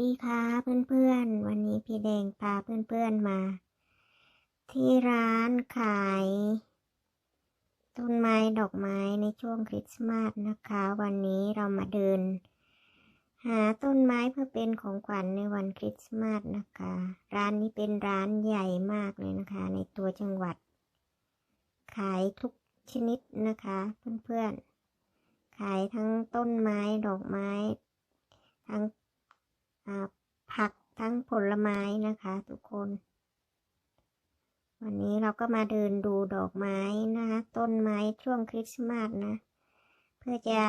ดีค่ะเพื่อนๆ วันนี้พี่แดงพาเพื่อนๆมา ที่ร้านขาย ต้นไม้ดอกไม้ในช่วงคริสต์มาสนะคะ วันนี้เรามาเดิน หาต้นไม้เพื่อเป็นของขวัญในวันคริสต์มาสนะคะ ร้านนี้เป็นร้านใหญ่มากเลยนะคะ ในตัวจังหวัด ขายทุกชนิดนะคะเพื่อนๆ ขายทั้งต้นไม้ดอกไม้ ทั้ง ผักทั้งผลไม้นะคะ ทุกคน วันนี้เราก็มาเดินดูดอกไม้นะคะ ต้นไม้ช่วงคริสต์มาสนะ เพื่อจะ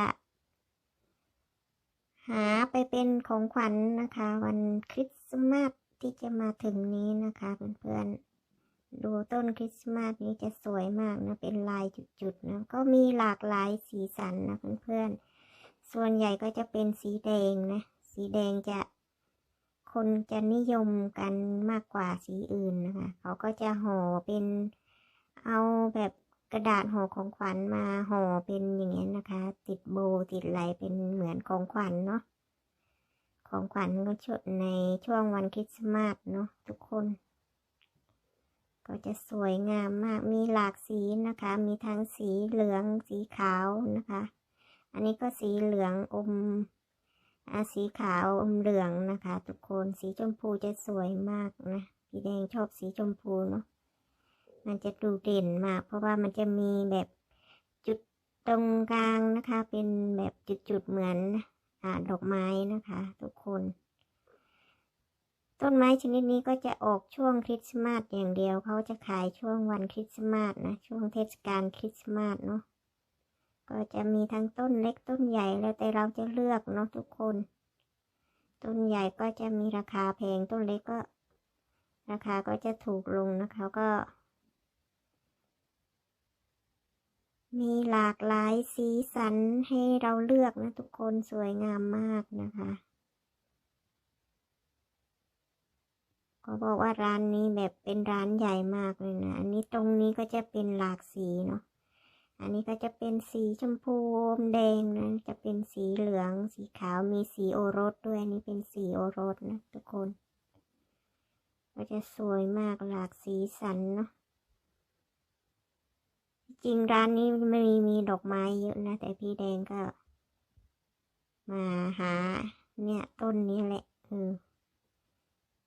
หาไปเป็นของขวัญนนะคะ วันคริสต์มาสที่จะมาถึงนี้นะคะเพื่อนๆ ดูต้นคริสต์มาสนี้จะสวยมากนะ เป็นลายจุดๆนะก็มีหลากหลายสีสันนะเพื่อนๆ ส่วนใหญ่ก็จะเป็นสีแดงนะ สีแดงจะ คนจะนิยมกันมากกว่าสีอื่นนะคะ เขาก็จะห่อเป็นเอาแบบกระดาษห่อของขวัญมาห่อเป็นอย่างเงี้นะคะ ติดโบติดอะไรเป็นเหมือนของขวัญเนาะของขวัญก็ชดในช่วงวันคริสต์มาสเนาะทุกคน ก็จะสวยงามมากมีหลากสีนะคะ มีทั้งสีเหลืองสีขาวนะคะ อันนี้ก็สีเหลืองอม สีขาวอมเหลืองนะคะ ทุกคนสีชมพูจะสวยมากนะพี่แดงชอบสีชมพูเนาะมันจะดูเด่นมาก เพราะว่ามันจะมีแบบจุดตรงกลางนะคะ เป็นแบบจุดๆเหมือนอ่าดอกไม้นะคะ ทุกคน ต้นไม้ชนิดนี้ก็จะออกช่วงคริสต์มาสอย่างเดียวเขาจะขายช่วงวันคริสต์มาสนะช่วงเทศกาลคริสต์มาสเนาะ ก็จะมีทั้งต้นเล็กต้นใหญ่แล้วแต่เราจะเลือกเนาะทุกคน ต้นใหญ่ก็จะมีราคาแพงต้นเล็กก็ ราคาก็จะถูกลงนะคะก็ มีหลากหลายสีสันให้เราเลือกนะทุกคนสวยงามมากนะคะก็บอกว่าร้านนี้แบบเป็นร้านใหญ่มากเลยนะ อันนี้ตรงนี้ก็จะเป็นหลากสีเนาะ อันนี้ก็จะเป็นสีชมพูอมแดงนะจะเป็นสีเหลือง สีขาวมีสีโอรสด้วยอันนี้เป็นสีโอรสนะทุกคน ก็จะสวยมากหลากสีสันเนาะจริงร้านนี้ไม่มีมีดอกไม้เยอะนะ แต่พี่แดงก็ มาหา เนี่ย ต้นนี้แหละเออ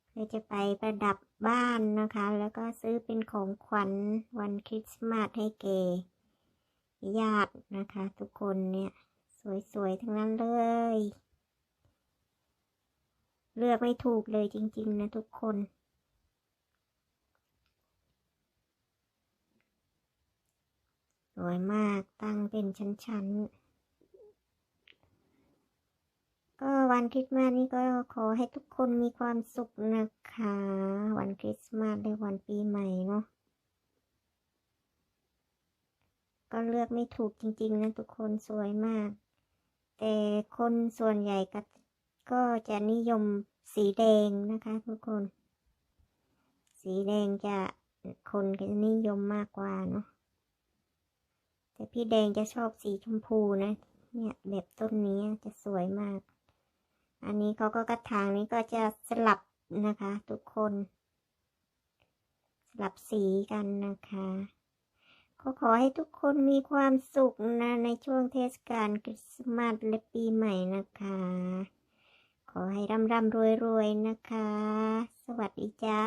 เพื่อจะไปประดับบ้านนะคะ แล้วก็ซื้อเป็นของขวัญวันคริสต์มาสให้เก ญาตินะคะ ทุกคนเนี่ย สวยๆ ทั้งนั้นเลย เลือกไม่ถูกเลยจริง ๆ นะทุกคนสวยมากตั้งเป็นชั้น ๆ ก็วันคริสต์มาสนี้ก็ขอให้ทุกคนมีความสุขนะคะ วันคริสต์มาสและวันปีใหม่เนาะ ก็เลือกไม่ถูกจริงๆนะทุกคนสวยมาก แต่คนส่วนใหญ่ก็ก็จะนิยมสีแดงนะคะ ทุกคน สีแดงจะคนก็จะนิยมมากกว่าเนาะแต่พี่แดงจะชอบสีชมพูนะ เนี่ยแบบต้นนี้จะสวยมาก อันนี้เขาก็กระถางนี้ก็จะสลับนะคะ ทุกคน สลับสีกันนะคะ ก็ขอให้ทุกคนมีความสุขนะในช่วงเทศกาลคริสต์มาสและปีใหม่นะคะ ขอให้ร่ำร่ำรวยรวยนะคะ สวัสดีจ้า